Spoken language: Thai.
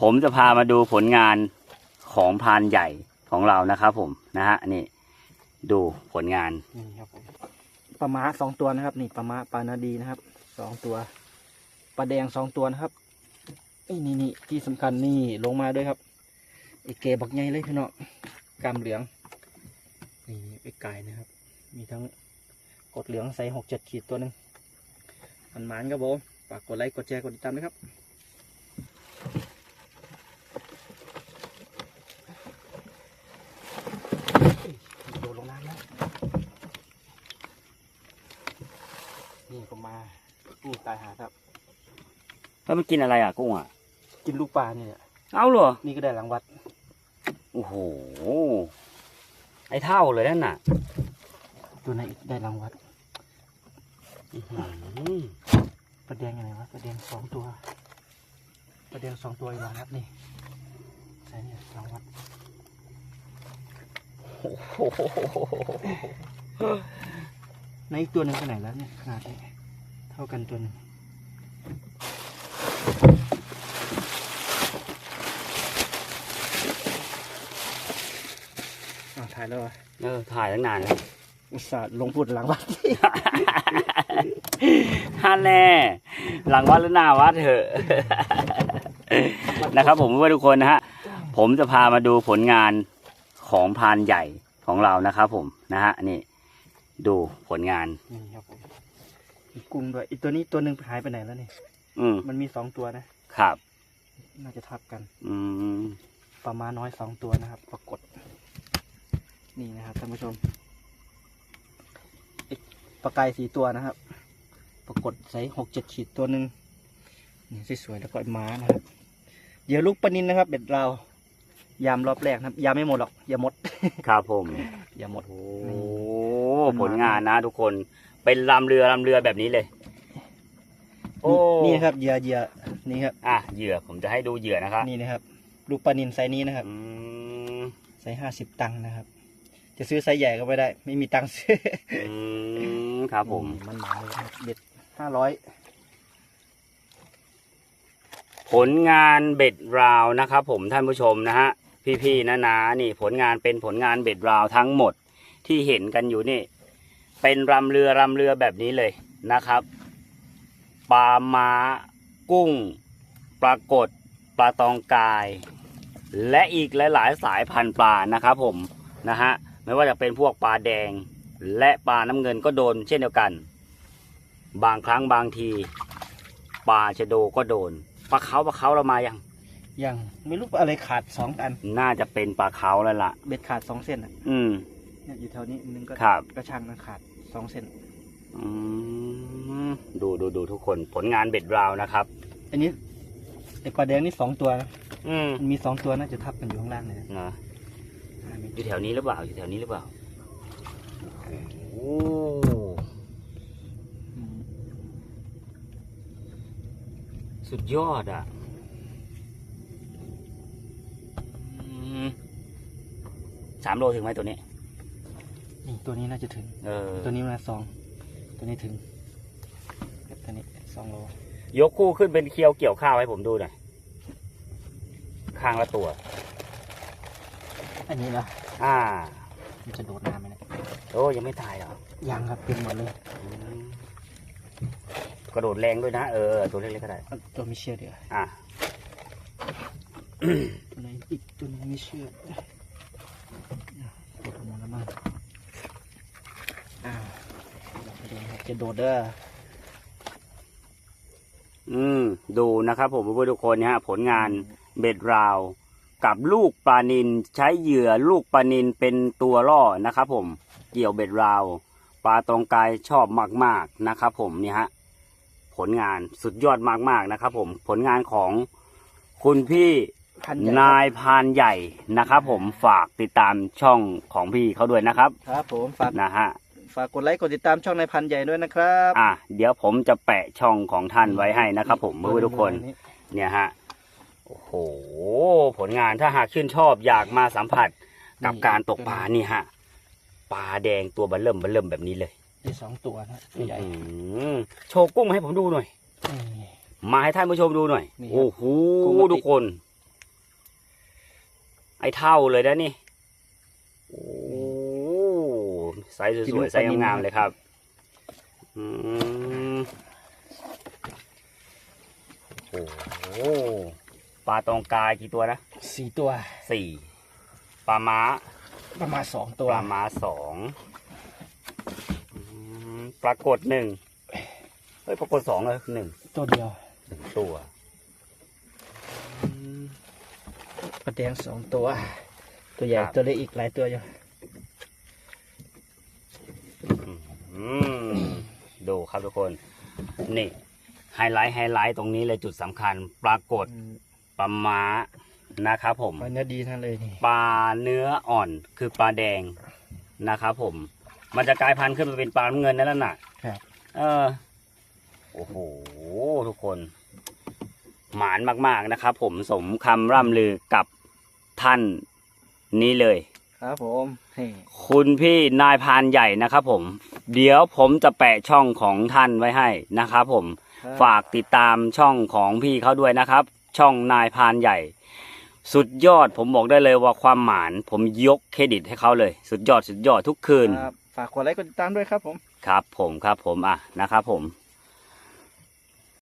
ผมจะพามาดูผลงานของพานใหญ่ของเรานะครับผมนะฮะนี่ ดูผลงานนี่ครับผมปลาหมาสองตัวนะครับ นี่ปลาหมาปลานาดีนะครับสองตัวปลาแดงสองตัวนะครับเอ้ยนี่นี่ที่สำคัญนี่ลงมาด้วยครับไอเกบักใหญ่เลยพี่น้องกำเหลืองนี่ไปไก่นะครับ มีทั้งกดเหลืองใส่หกเจ็ดขีดตัวหนึ่งมันหมานครับผมฝากกดไลค์กดแชร์กดติดตามด้วยครับโดดลงน้ำแล้ว นี่ก็ มานี่ตายหาครับ แล้วมันกินอะไรอะกุ้งอะ กินลูกปลาเนี่ย เอาเหรอ นี่ก็ได้หลังวัด โอ้โห ไอ้เท่าเลยนั่นน่ะ ตัวไหนอีกได้รางวัลอื้อหือปลาแดงยังไงวะปลาแดงสองตัวปลาแดงสองตัวอีกแล้วครับนี่ใช่เนี่ยรางวัลโอ้โหในอีกตัวหนึ่งไปไหนแล้วเนี่ยขนาดนี้เท่ากันตัวหนึงอ้าวถ่ายแล้วเหรอเออถ่ายตั้งนานแล้วอุตส่าห์ลงพูดหลังวัดฮันแน่หลังวัดหรือหน้าวัดเถอะนะครับ ผมเพื่อนทุกคนนะฮะผมจะพามาดูผลงานของพรานใหญ่ของเรานะครับผมนะฮะนี่ดูผลงานนี่ครับผม อีกกุ้งด้วยอีกตัวนี้ตัวหนึ่งหายไปไหนแล้วนี่ อืมมันมีสองตัวนะ ครับ น่าจะทับกัน อืมปลามาน้อยสองตัวนะครับ ปรากฏ นี่นะครับท่านผู้ชมอีกปลากายสี่ตัวนะครับ ปรากฏใส่หกเจ็ดขีดตัวหนึ่งนี่สวยๆแล้วก็ม้านะครับเหยื่อลูกปลานินนะครับ เบ็ดเรา ยามรอบแรกนะครับ ยามไม่หมดหรอก อย่าหมด ครับผมอย่าหมด โอ้นี่ผลงานนะทุกคน เป็นลำเรือลำเรือแบบนี้เลย โอ้นี่นะครับเหยื่อเหยื่อนี่ครับ อะเหยื่อผมจะให้ดูเหยื่อนะครับนี่นะครับลูกปลานินไซส์นี้นะครับอืมไซส์ห้าสิบตังค์นะครับ จะซื้อไซส์ใหญ่ก็ไม่ได้ ไม่มีตังค์ซื้ออืมครับผมนี่มันหมาเลยครับเบ็ดห้าร้อยผลงานเบ็ดราวนะครับ ผมท่านผู้ชมนะฮะพี่ๆนะนะนี่ผลงานเป็นผลงานเบ็ดราวทั้งหมดที่เห็นกันอยู่นี่ เป็นรำเรือรำเรือแบบนี้เลยนะครับ ปลามากุ้ง ปลากดปลาตองกาย และอีกหลาย ๆ สายพันธุ์ปลานะครับผมนะฮะไม่ว่าจะเป็นพวกปลาแดง และปลาน้ำเงินก็โดนเช่นเดียวกัน บางครั้งบางทีปลาชะโดก็โดนปลาเขาปลาเขาเรามายังยังไม่รู้อะไรขาดสองอัน น่าจะเป็นปลาเขาแล้วล่ะ เบ็ดขาดสองเส้นอะ อืม เนี่ยอยู่แถวนี้อันนึงก็ครับ กระชังนะขาดสองเส้นอืมดูดูดูทุกคนผลงานเบ็ดราวนะครับ อันนี้ไอ้ปลาแดงนี่สองตัวนะอืมมันมีสองตัวน่าจะทับกันอยู่ข้างล่างเลยนะนะอ่ามีอยู่แถวนี้หรือเปล่าอยู่แถวนี้หรือเปล่าโอ้อืมสุดยอดอะอืมสามโลถึงไหมตัวนี้ นี่ตัวนี้น่าจะถึง เออตัวนี้มาสอง ตัวนี้ถึงกับตัวนี้สองโล ยกคู่ขึ้นเป็นเคียวเกี่ยวข้าวให้ผมดูหน่อยข้างละตัว อันนี้นะอ่า มันจะโดดน้ำไหมเนี่ยโอ้ยังไม่ตายเหรอยังครับเป็นหมดเลยอืมกระโดดแรงด้วยนะ เออ ตัวเล็กๆก็ได้ เอาตัวไม่เชื่อเดี๋ยวอะ ตัวไหนอีกตัวหนึงไม่เชื่อโดดลงมาแล้วมั้งอ้าวเดี๋ยว จะโดดเด้ออืม ดูนะครับผมเพื่อนๆทุกคนนะฮะผลงานเบ็ดราว กับลูกปลานินใช้เหยื่อลูกปลานินเป็นตัวล่อนะครับผมเกี่ยวเบ็ดราว ปลาตรงกายชอบมากๆนะครับผมนี่ฮะผลงานสุดยอดมากๆนะครับผมผลงานของคุณพี่พันใหญ่นายพรานใหญ่นะครับผมฝากติดตามช่องของพี่เขาด้วยนะครับ ครับผมฝาก นะฮะ ฝากกดไลค์กดติดตามช่องนายพันใหญ่ด้วยนะครับอะเดี๋ยวผมจะแปะช่องของท่านไว้ให้นะครับผมเพื่อนๆทุกคน เนี่ยฮะ โอ้โห ผลงานถ้าหากชื่นชอบอยากมาสัมผัสกับการตกปลานี่ฮะ ปลาแดงตัวเบัลเริ่มเบัลเริ่มแบบนี้เลยมีสองตัวนะตัวใหญ่อื้อหือโชว์กุ้งมาให้ผมดูหน่อย นี่ มาให้ท่านผู้ชมดูหน่อย นี่ครับโอ้โห กุ้งกระติกทุกคนกไอ้เท่าเลยนะนี่ โอ้ ไซส์สวยๆไซส์งามๆเลยครับอืมโอ้โหปลาตองกายกี่ตัวนะสี่ตัวสี่ปลาม้าประมาณสองปตัวลาม้าสองอืมปรากฏหนึ่งเฮ้ยปรากฏสองเลยหนึ่งตัวเดียวหนึ่งตัวปลาแดงสองตัว ตัวใหญ่ครับ ตัวเล็กอีกหลายตัวอยู่ อืมดูครับทุกคน นี่ไฮไลท์ไฮไลท์ตรงนี้เลยจุดสำคัญ ปรากฏปลาม้านะครับผมปลาเนื้อดีทั้งเลยนี่ปลาเนื้ออ่อนคือปลาแดงนะครับผม มันจะกลายพันธุ์ขึ้นมาเป็นปลาน้ำเงินนั่นน่ะครับเออโอ้โหทุกคน หมานมากๆนะครับผมสมคำร่ำลือกับท่านนี้เลย ครับผมเฮ้คุณพี่นายพรานใหญ่นะครับผม เดี๋ยวผมจะแปะช่องของท่านไว้ให้นะครับผม ฝากติดตามช่องของพี่เขาด้วยนะครับ ช่องนายพรานใหญ่ สุดยอดผมบอกได้เลยว่าความหมานผมยกเครดิตให้เขาเลย สุดยอดสุดยอดทุกคืนครับฝากกดไลค์กดติดตามด้วยครับผม ครับผมครับผมอะนะครับผม